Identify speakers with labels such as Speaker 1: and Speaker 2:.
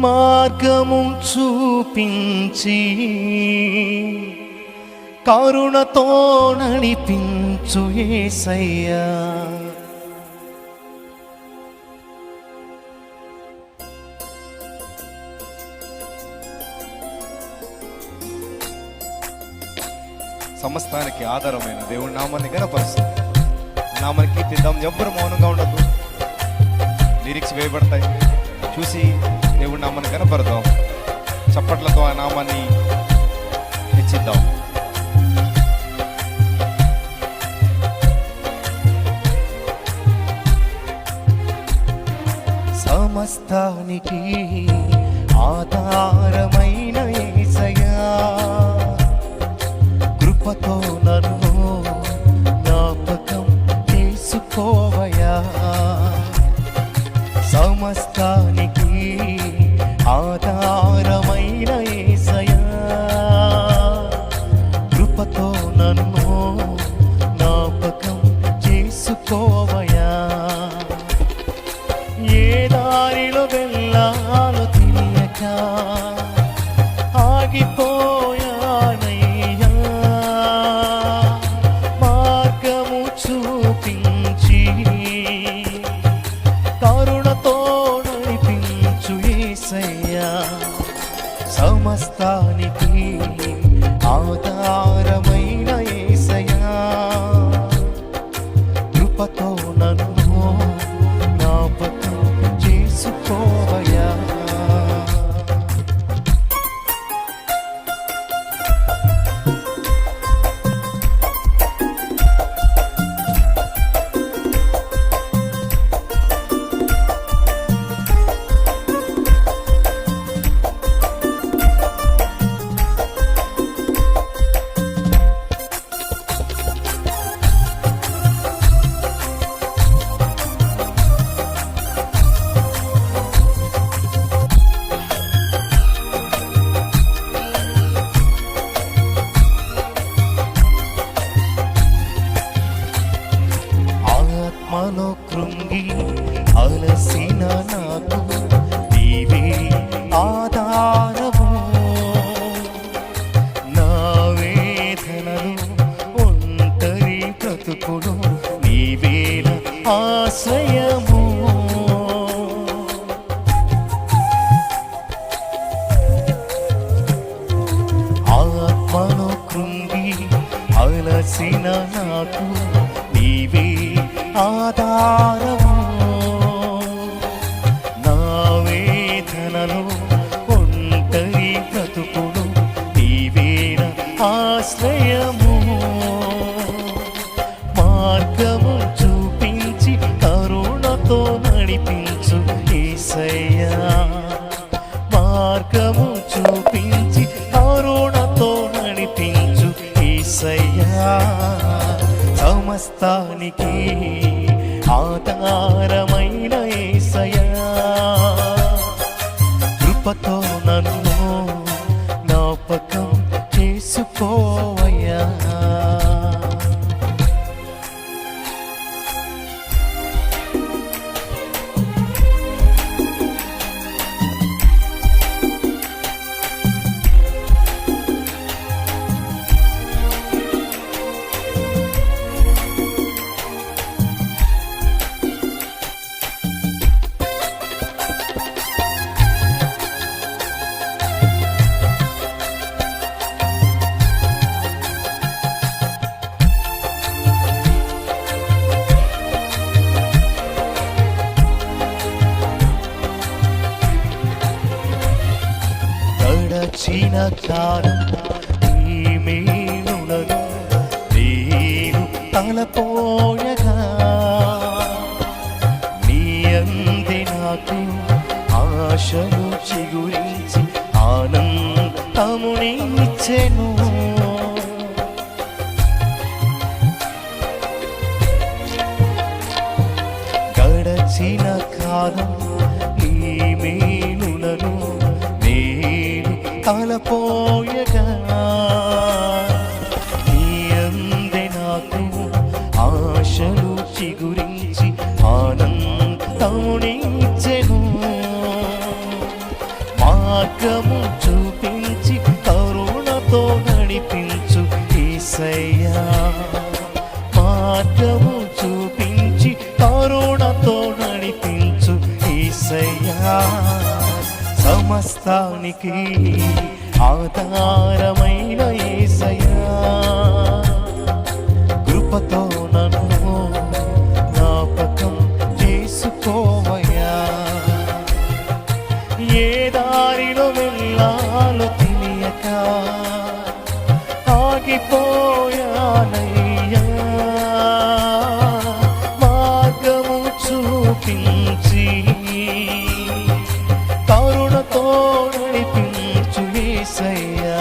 Speaker 1: మార్గము చూపించి కరుణతో నడిపించు ఏసయ్యా.
Speaker 2: సమస్తానికి ఆధారమైన దేవుడి నామాన్ని గనపరుస్తుంది నామాన్ని కీర్తిద్దాం ఎవ్వరు మౌనంగా ఉండదు లిరిక్స్ వేయబడతాయి. చూసి దేవుడి నామాన్ని కనపడదాం చప్పట్లతో ఆ నామాన్ని హెచ్చిద్దాం
Speaker 1: సమస్తానికి ఆధారమైన ఏసయ్యా కృపతో నన్ను జ్ఞాపకం చేసుకోవయా సమస్తానికి ఆధారమైన ఏసయ్యా సమస్తానికి ఆధారమైన అలసిన నాకు నీవే ఆధారము. నా వేదనలు ఒంటరి బ్రతుకుడు నీవేల ఆశ్రయము. ఆత్మలో కృంగి అలసిన నాకు నీవే ఆధారము. ఏసయ్యా మార్గము చూపించి అరుణతో నడిపించు ఈసయ్యా సమస్తానికి ఆధారమైన ఏసయ్యా. కృపతో నన్ను జ్ఞాపకం చేసుకో. గడచిన కాలం నేను తలపోయగా. నీ అంది నాకు ఆశలు చిగురించి ఆనందమునిచ్చెను గడచిన కాలం కలపోయగా నీ అందే నాకు ఆశలు చిగురించి ఆనందమునిచ్చెను మార్గము చూపించి కరుణతో నడిపించు ఈసయ్యా మార్గము చూపించి కరుణతో నడిపించు ఈసయ్యా సమస్తానికి ఆధారమైన ఏసయ్యా. కృపతో నన్ను జ్ఞాపకం చేసుకోవయ్యా. ఏ దారిలో వెళ్ళాలో తెలియక ఆగిపోయానయ్యా. మార్గము చూపించి నడిపించు ఏసయ్యా